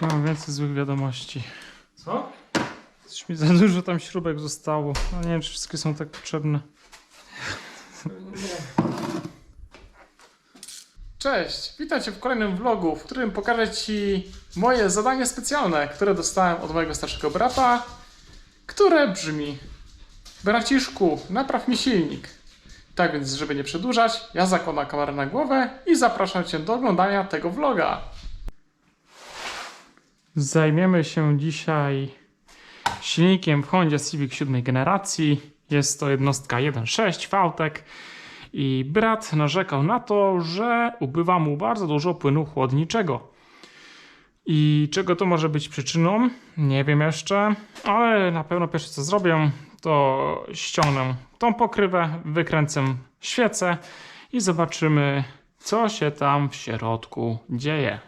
Mam więcej złych wiadomości. Co? Coś mi za dużo tam śrubek zostało. No nie wiem, czy wszystkie są tak potrzebne. Cześć, witam Cię w kolejnym vlogu, w którym pokażę Ci moje zadanie specjalne, które dostałem od mojego starszego brata, które brzmi Braciszku, napraw mi silnik. Tak więc, żeby nie przedłużać, ja zakładam kamerę na głowę i zapraszam Cię do oglądania tego vloga. Zajmiemy się dzisiaj silnikiem w Hondzie Civic 7 generacji. Jest to jednostka 1.6 Fautek i brat narzekał na to, że ubywa mu bardzo dużo płynu chłodniczego. I czego to może być przyczyną? Nie wiem jeszcze, ale na pewno pierwsze co zrobię, to ściągnę tą pokrywę, wykręcę świecę i zobaczymy, co się tam w środku dzieje.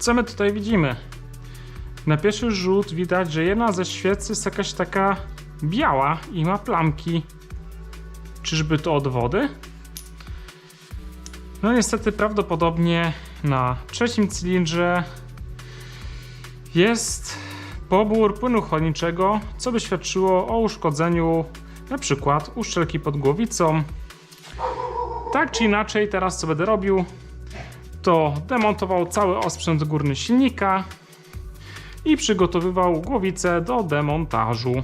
Co my tutaj widzimy? Na pierwszy rzut widać, że jedna ze świec jest jakaś taka biała i ma plamki. Czyżby to od wody? No niestety prawdopodobnie na trzecim cylindrze jest pobór płynu chłodniczego, co by świadczyło o uszkodzeniu przykład uszczelki pod głowicą. Tak czy inaczej, teraz co będę robił, to demontował cały osprzęt górny silnika i przygotowywał głowicę do demontażu.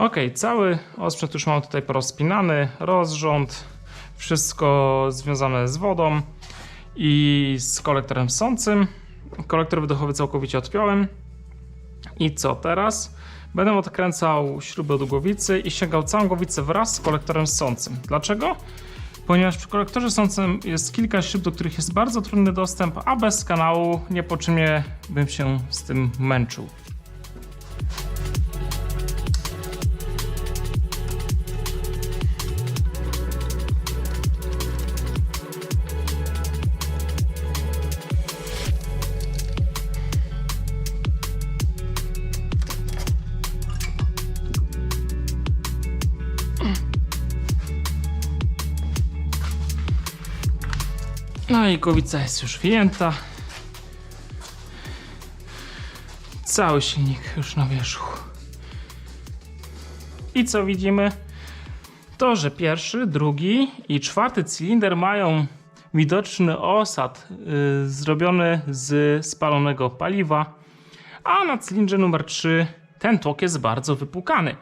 Ok, cały osprzęt już mam tutaj porozpinany, rozrząd, wszystko związane z wodą i z kolektorem sącym. Kolektor wydechowy całkowicie odpiąłem. I co teraz? Będę odkręcał śruby od głowicy i sięgał całą głowicę wraz z kolektorem sącym. Dlaczego? Ponieważ przy kolektorze sącym jest kilka śrub, do których jest bardzo trudny dostęp, a bez kanału niepoczynnie bym się z tym męczył. I głowica jest już wyjęta. Cały silnik już na wierzchu. I co widzimy? To, że pierwszy, drugi i czwarty cylinder mają widoczny osad y, zrobiony z spalonego paliwa, a na cylindrze numer 3 ten tok jest bardzo wypłukany.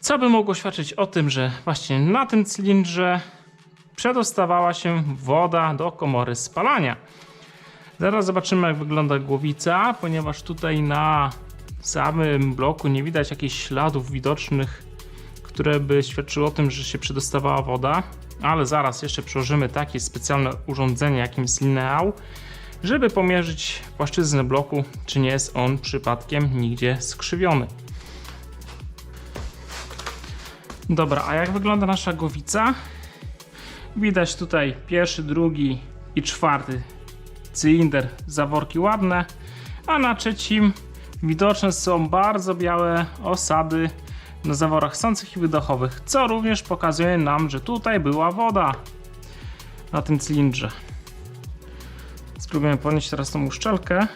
Co by mogło świadczyć o tym, że właśnie na tym cylindrze przedostawała się woda do komory spalania. Zaraz zobaczymy, jak wygląda głowica, ponieważ tutaj na samym bloku nie widać jakichś śladów widocznych, które by świadczyły o tym, że się przedostawała woda. Ale zaraz jeszcze przyłożymy takie specjalne urządzenie, jakim jest lineał, żeby pomierzyć płaszczyznę bloku, czy nie jest on przypadkiem nigdzie skrzywiony. Dobra, a jak wygląda nasza głowica? Widać tutaj pierwszy, drugi i czwarty cylinder, zaworki ładne, a na trzecim widoczne są bardzo białe osady na zaworach sących i wydechowych, co również pokazuje nam, że tutaj była woda na tym cylindrze. Spróbujemy podnieść teraz tą uszczelkę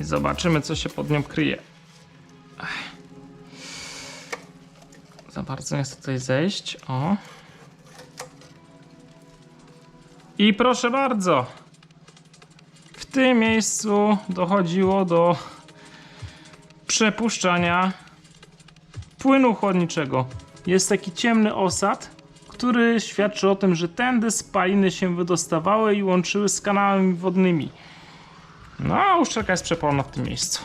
i zobaczymy, co się pod nią kryje. Za bardzo nie chcę tutaj zejść. O. I proszę bardzo. W tym miejscu dochodziło do przepuszczania płynu chłodniczego. Jest taki ciemny osad, który świadczy o tym, że tędy spaliny się wydostawały i łączyły z kanałami wodnymi. No a uszczelka jest przepalona w tym miejscu.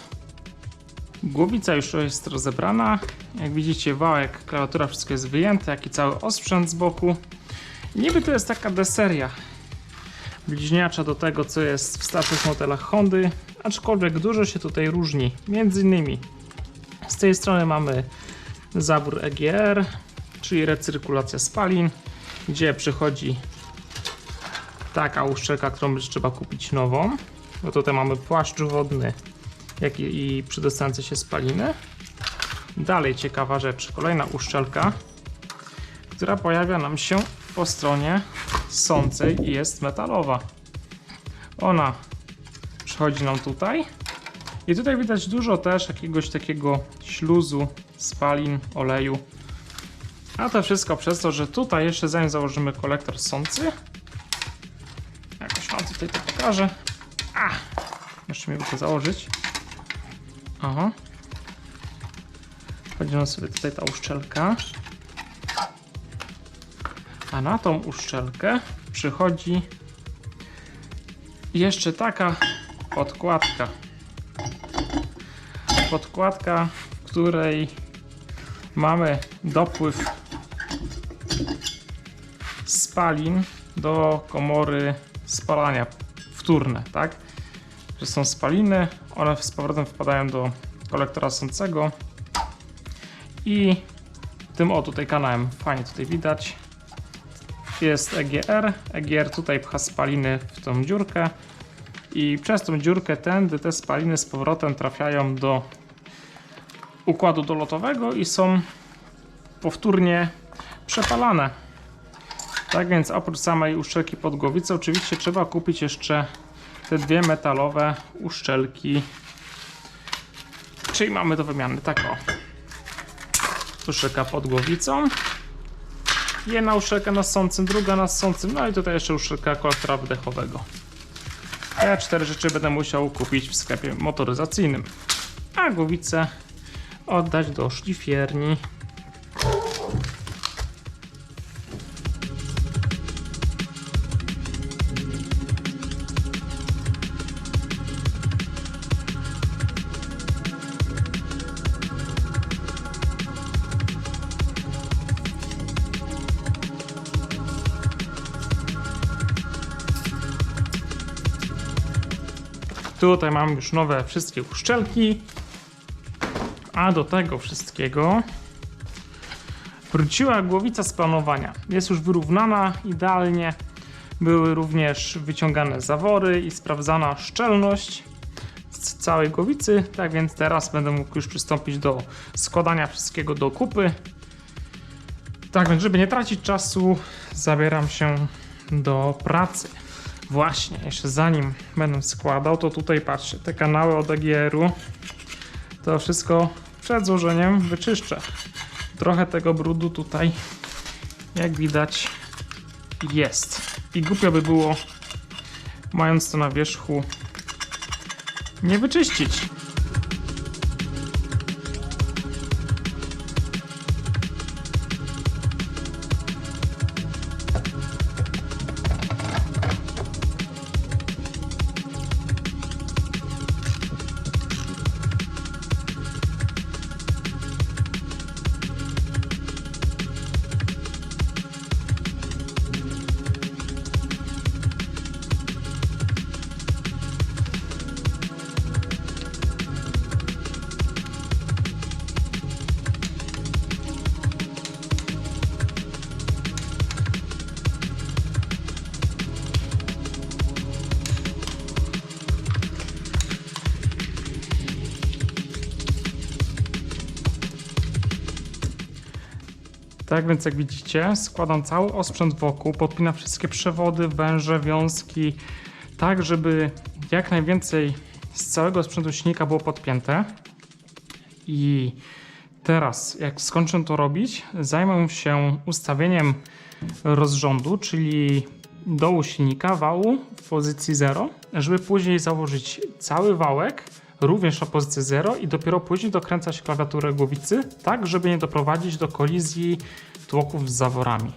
Głowica już jest rozebrana. Jak widzicie, wałek, klawiatura, wszystko jest wyjęte, jak i cały osprzęt z boku. Niby to jest taka deseria bliźniacza do tego, co jest w starszych modelach Hondy, aczkolwiek dużo się tutaj różni. Między innymi z tej strony mamy zawór EGR, czyli recyrkulacja spalin, gdzie przychodzi taka uszczelka, którą trzeba kupić nową. Bo tutaj mamy płaszcz wodny, jak i, i przydostające się spaliny. Dalej ciekawa rzecz, kolejna uszczelka, która pojawia nam się po stronie sącej jest metalowa. Ona przychodzi nam tutaj i tutaj widać dużo też jakiegoś takiego śluzu, spalin, oleju. A to wszystko przez to, że tutaj jeszcze zanim założymy kolektor sący, jakoś wam tutaj to pokażę. A, jeszcze mi to założyć. Aha. Nam sobie tutaj ta uszczelka. A na tą uszczelkę przychodzi jeszcze taka podkładka. Podkładka, w której mamy dopływ spalin do komory spalania wtórne, tak? Że są spaliny, one z powrotem wpadają do kolektora sącego i tym o tutaj kanałem fajnie tutaj widać jest EGR. EGR tutaj pcha spaliny w tą dziurkę i przez tą dziurkę tędy te spaliny z powrotem trafiają do układu dolotowego i są powtórnie przepalane. Tak więc oprócz samej uszczelki pod głowicę oczywiście trzeba kupić jeszcze te dwie metalowe uszczelki. Czyli mamy do wymiany tak o. Uszczelka pod głowicą Jedna uszczelka na sącym, druga na sącym, no i tutaj jeszcze uszczelka kolektora wydechowego. Te cztery rzeczy będę musiał kupić w sklepie motoryzacyjnym. A głowicę oddać do szlifierni. Tutaj mam już nowe wszystkie uszczelki. A do tego wszystkiego wróciła głowica z planowania. Jest już wyrównana idealnie. Były również wyciągane zawory i sprawdzana szczelność z całej głowicy. Tak więc teraz będę mógł już przystąpić do składania wszystkiego do kupy. Tak więc, żeby nie tracić czasu, zabieram się do pracy. Właśnie, jeszcze zanim będę składał, to tutaj patrzcie, te kanały od EGR-u, to wszystko przed złożeniem wyczyszczę. Trochę tego brudu tutaj, jak widać, jest. I głupio by było, mając to na wierzchu, nie wyczyścić. Tak więc jak widzicie, składam cały osprzęt wokół, podpinam wszystkie przewody, węże, wiązki, tak żeby jak najwięcej z całego sprzętu silnika było podpięte. I teraz, jak skończę to robić, zajmę się ustawieniem rozrządu, czyli dołu silnika, wału w pozycji 0, żeby później założyć cały wałek również na pozycję 0 i dopiero później dokręcać klawiaturę głowicy, tak żeby nie doprowadzić do kolizji tłoków z zaworami.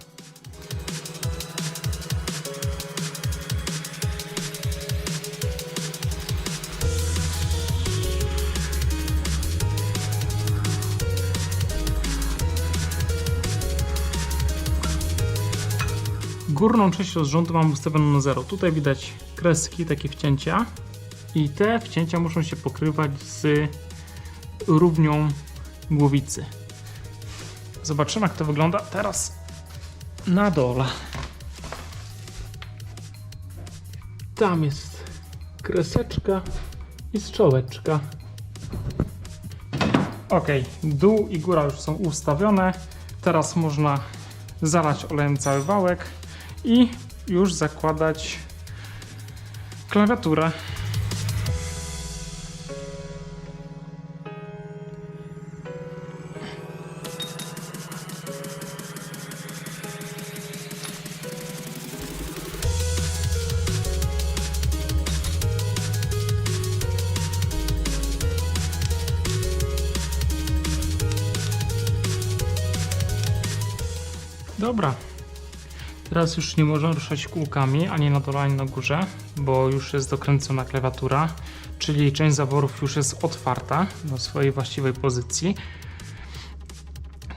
Górną część rozrządu mam ustawioną na 0. Tutaj widać kreski, takie wcięcia. I te wcięcia muszą się pokrywać z równią głowicy. Zobaczymy jak to wygląda teraz na dole. Tam jest kreseczka i strzałeczka. Ok, dół i góra już są ustawione. Teraz można zalać olejem cały wałek i już zakładać klawiaturę. Dobra. Teraz już nie można ruszać kółkami ani na dole, ani na górze, bo już jest dokręcona klawiatura, czyli część zaworów już jest otwarta do swojej właściwej pozycji.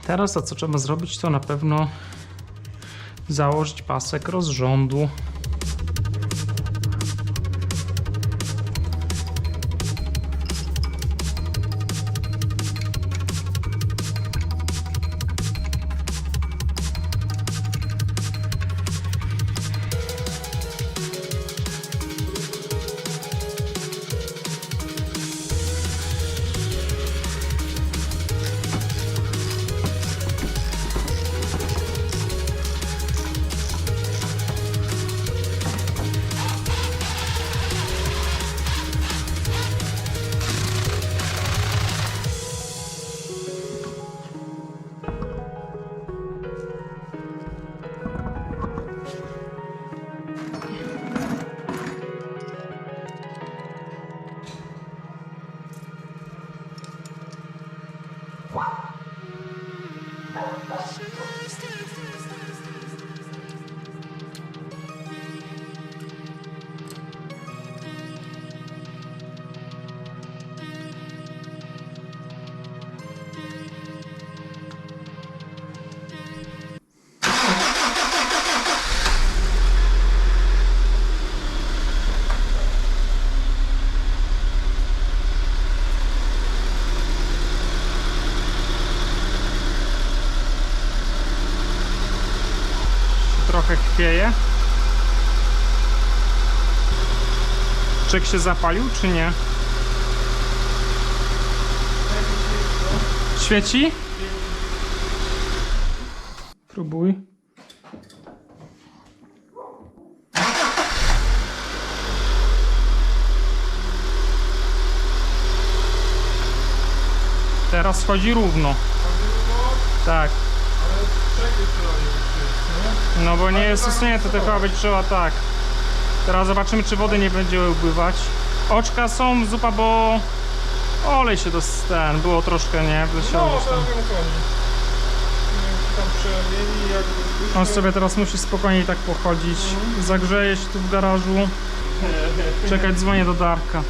Teraz to co trzeba zrobić, to na pewno założyć pasek rozrządu. She Trochę chwieje. Czek się zapalił, czy nie? Świeci? Próbuj. Teraz chodzi równo. Tak. No bo nie jest usunięte, to chyba być trzeba tak. Teraz zobaczymy, czy wody nie będzie upływać. Oczka są, zupa, bo olej się do ten, było troszkę, nie? No, Wleciało gdzieś tam. On sobie teraz musi spokojnie tak pochodzić, zagrzeje się tu w garażu, czekać dzwonię do Darka.